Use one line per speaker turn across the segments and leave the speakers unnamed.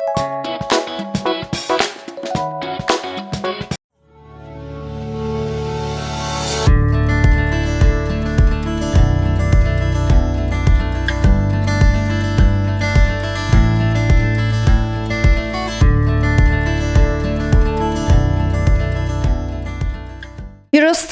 you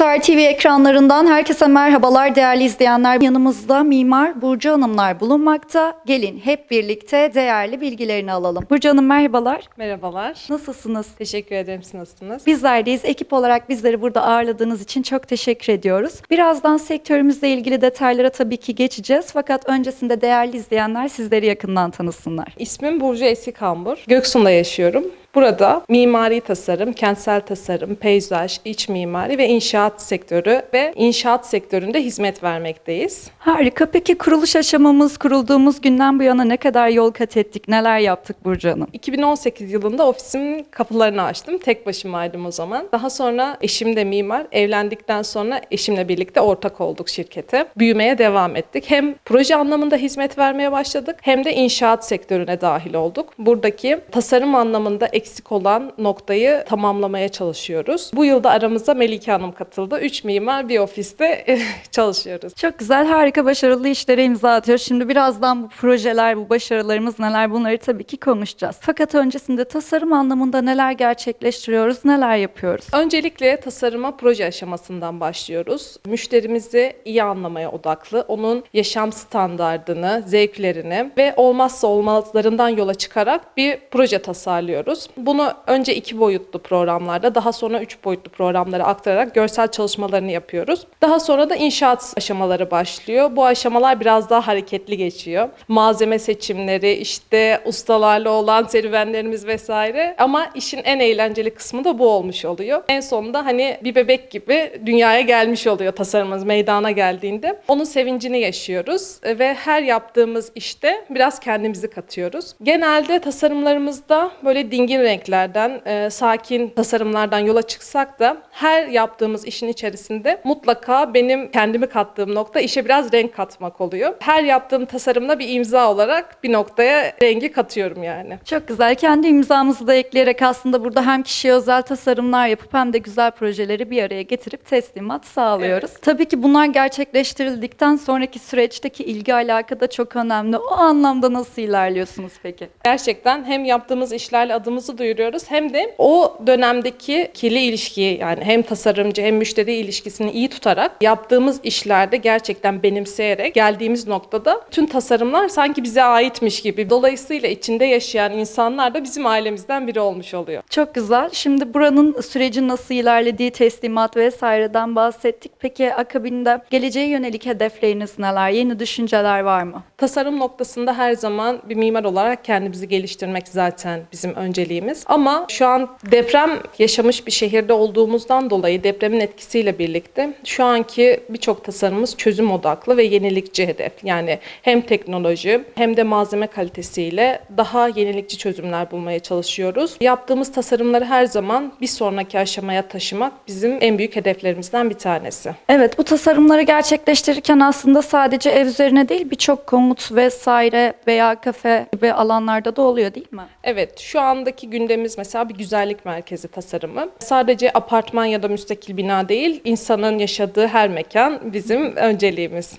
Eurostar TV ekranlarından herkese merhabalar değerli izleyenler. Yanımızda mimar Burcu Hanımlar bulunmakta. Gelin hep birlikte değerli bilgilerini alalım. Burcu Hanım merhabalar.
Merhabalar.
Nasılsınız?
Teşekkür ederim. Siz nasılsınız?
Bizler deyiz. Ekip olarak bizleri burada ağırladığınız için çok teşekkür ediyoruz. Birazdan sektörümüzle ilgili detaylara tabii ki geçeceğiz. Fakat öncesinde değerli izleyenler sizleri yakından tanısınlar.
İsmim Burcu Esik Hambur. Göksu'nda yaşıyorum. Burada mimari tasarım, kentsel tasarım, peyzaj, iç mimari ve inşaat sektörü ve inşaat sektöründe hizmet vermekteyiz.
Harika. Peki kuruluş aşamamız, kurulduğumuz günden bu yana ne kadar yol kat ettik, neler yaptık Burcu Hanım?
2018 yılında ofisimin kapılarını açtım. Tek başımaydım o zaman. Daha sonra eşim de mimar. Evlendikten sonra eşimle birlikte ortak olduk şirkete. Büyümeye devam ettik. Hem proje anlamında hizmet vermeye başladık hem de inşaat sektörüne dahil olduk. Buradaki tasarım anlamında eksik olan noktayı tamamlamaya çalışıyoruz. Bu yılda aramıza Melike Hanım katıldı. Üç mimar bir ofiste çalışıyoruz.
Çok güzel, harika, başarılı işlere imza atıyor. Şimdi birazdan bu projeler, bu başarılarımız neler bunları tabii ki konuşacağız. Fakat öncesinde tasarım anlamında neler gerçekleştiriyoruz, neler yapıyoruz?
Öncelikle tasarıma proje aşamasından başlıyoruz. Müşterimizi iyi anlamaya odaklı, onun yaşam standardını, zevklerini ve olmazsa olmazlarından yola çıkarak bir proje tasarlıyoruz. Bunu önce iki boyutlu programlarda, daha sonra üç boyutlu programlara aktararak görsel çalışmalarını yapıyoruz. Daha sonra da inşaat aşamaları başlıyor. Bu aşamalar biraz daha hareketli geçiyor. Malzeme seçimleri, işte ustalarla olan serüvenlerimiz vesaire. Ama işin en eğlenceli kısmı da bu olmuş oluyor. En sonunda hani bir bebek gibi dünyaya gelmiş oluyor tasarımımız meydana geldiğinde. Onun sevincini yaşıyoruz ve her yaptığımız işte biraz kendimizi katıyoruz. Genelde tasarımlarımızda böyle dingin renklerden, e, sakin tasarımlardan yola çıksak da her yaptığımız işin içerisinde mutlaka benim kendimi kattığım nokta işe biraz renk katmak oluyor. Her yaptığım tasarımda bir imza olarak bir noktaya rengi katıyorum yani.
Çok güzel. Kendi imzamızı da ekleyerek aslında burada hem kişiye özel tasarımlar yapıp hem de güzel projeleri bir araya getirip teslimat sağlıyoruz. Tabii ki bunlar gerçekleştirildikten sonraki süreçteki ilgi alaka da çok önemli. O anlamda nasıl ilerliyorsunuz peki?
Gerçekten hem yaptığımız işlerle adımızı duyuruyoruz hem de o dönemdeki ikili ilişkiyi yani hem tasarımcı hem müşteri ilişkisini iyi tutarak yaptığımız işlerde gerçekten benimseyerek geldiğimiz noktada tüm tasarımlar sanki bize aitmiş gibi. Dolayısıyla içinde yaşayan insanlar da bizim ailemizden biri olmuş oluyor.
Çok güzel. Şimdi buranın süreci nasıl ilerlediği, teslimat vesaireden bahsettik. Peki akabinde geleceğe yönelik hedefleriniz neler? Yeni düşünceler var mı?
Tasarım noktasında her zaman bir mimar olarak kendimizi geliştirmek zaten bizim önceliğimiz. Ama şu an deprem yaşamış bir şehirde olduğumuzdan dolayı depremin etkisiyle birlikte şu anki birçok tasarımımız çözüm odaklı ve yenilikçi hedef. Yani hem teknoloji hem de malzeme kalitesiyle daha yenilikçi çözümler bulmaya çalışıyoruz. Yaptığımız tasarımları her zaman bir sonraki aşamaya taşımak bizim en büyük hedeflerimizden bir tanesi.
Evet bu tasarımları gerçekleştirirken aslında sadece ev üzerine değil birçok komut vesaire veya kafe gibi alanlarda da oluyor değil mi?
Evet, şu andaki gündemimiz mesela bir güzellik merkezi tasarımı. Sadece apartman ya da müstakil bina değil, insanın yaşadığı her mekan bizim önceliğimiz.